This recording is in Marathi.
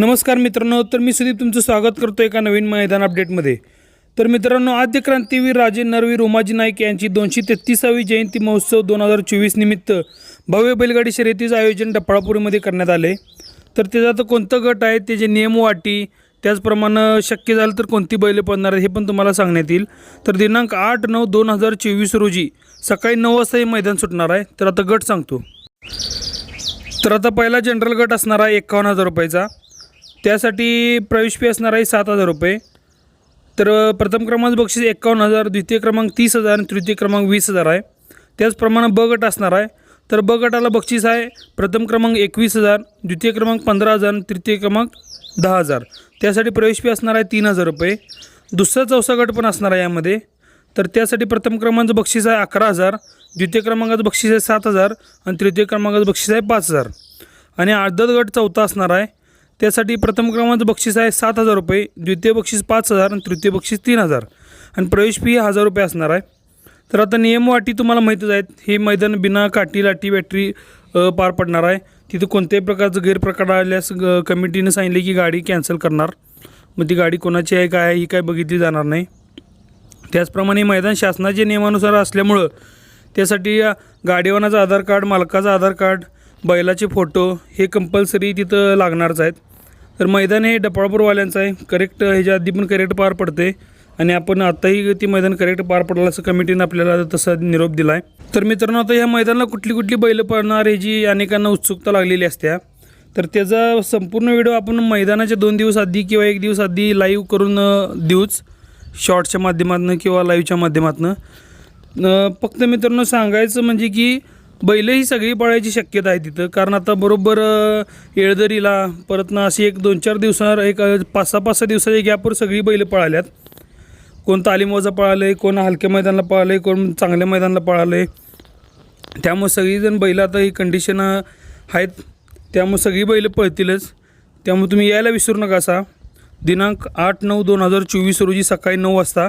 नमस्कार मित्रांनो तर मी सुदीप तुमचं स्वागत करतो एका नवीन मैदान अपडेटमध्ये. तर मित्रांनो आद्य क्रांतीवीर राजे नरवीर उमाजी नाईक यांची दोनशे तेहतीसावी जयंती महोत्सव दोन हजार चोवीस निमित्त भव्य बैलगाडी शर्यतीचं आयोजन डफळापुरीमध्ये करण्यात आले. तर त्याचा आता कोणतं गट आहे त्याचे नियम वाटी त्याचप्रमाणे शक्य झालं तर कोणती बैले पडणार आहेत हे पण तुम्हाला सांगण्यात येईल. तर दिनांक आठ नऊ दोन हजार चोवीस रोजी सकाळी नऊ वाजता हे मैदान सुटणार आहे. तर आता गट सांगतो. तर आता पहिला जनरल गट असणार आहे एकावन्न हजार रुपयाचा. त्यासाठी प्रवेश फी असणार आहे सात हजार रुपये. तर प्रथम क्रमांक बक्षीस एकावन्न हजार द्वितीय क्रमांक तीस हजार आणि तृतीय क्रमांक वीस हजार आहे. त्याचप्रमाणे ब गट असणार आहे. तर ब गटाला बक्षीस आहे प्रथम क्रमांक एकवीस हजार द्वितीय क्रमांक पंधरा हजार आणि तृतीय क्रमांक दहा हजार. त्यासाठी प्रवेश फी असणार आहे तीन हजार रुपये. दुसरा चौसा गट पण असणार आहे यामध्ये. तर त्यासाठी प्रथम क्रमांकाचं बक्षीस आहे अकरा हजार द्वितीय क्रमांकाचं बक्षीस आहे सात हजार आणि तृतीय क्रमांकाचं बक्षीस आहे पाच हजार. आणि अर्धत गट चौथा असणार आहे. त्यासाठी प्रथम क्रमांकाचं बक्षीस आहे सात हजार रुपये द्वितीय बक्षीस पाच हजार आणि तृतीय बक्षीस तीन हजार. आणि प्रवेश फी हजार रुपये असणार आहे. तर आता नियमवाटी तुम्हाला माहीतच आहेत हे मैदान बिना काठी लाटी बॅटरी पार पडणार आहे. तिथे कोणत्याही प्रकारचं गैरप्रकार आल्यास कमिटीने सांगितले की गाडी कॅन्सल करणार. मग ती गाडी कोणाची आहे काय आहे ही काय बघितली जाणार नाही. त्याचप्रमाणे मैदान शासनाच्या नियमानुसार असल्यामुळं त्यासाठी या गाडीवानाचं आधार कार्ड मालकाचं आधार कार्ड बैलाचे फोटो हे कंपल्सरी तिथं लागणारच आहेत. तर मैदान हे डपाळपूरवाल्यांचं आहे. करेक्ट ह्याच्या आधी पण करेक्ट पार पडते. आणि आपण आत्ताही ती मैदान करेक्ट पार पडलं असं कमिटीनं आपल्याला तसा निरोप दिला आहे तर मित्रांनो आता ह्या मैदानाला कुठली कुठली बैलं पडणार ह्याची अनेकांना उत्सुकता लागलेली असत्या. तर त्याचा संपूर्ण व्हिडिओ आपण मैदानाच्या दोन दिवस आधी किंवा एक दिवस आधी लाईव्ह करून देऊच. शॉर्टच्या माध्यमातून किंवा लाईव्हच्या माध्यमातून. फक्त मित्रांनो सांगायचं म्हणजे की बैल ही सगळी पळायची शक्यता आहे तिथं. कारण आता बरोबर येळदरीला परत ना अशी एक दोन चार दिवसावर एक पाच सहा पाच सहा दिवसाच्या गॅपवर सगळी बैलं पळाल्यात. कोण तालीमवाजा पळालं आहे कोण हलक्या मैदानाला पळालं आहे कोण चांगल्या मैदानाला पळालं आहे त्यामुळे सगळीजण बैल आता ही कंडिशन आहेत. त्यामुळे सगळी बैलं पळतीलच. त्यामुळे तुम्ही यायला विसरू नका असा. दिनांक आठ नऊ दोन हजार चोवीस रोजी सकाळी नऊ वाजता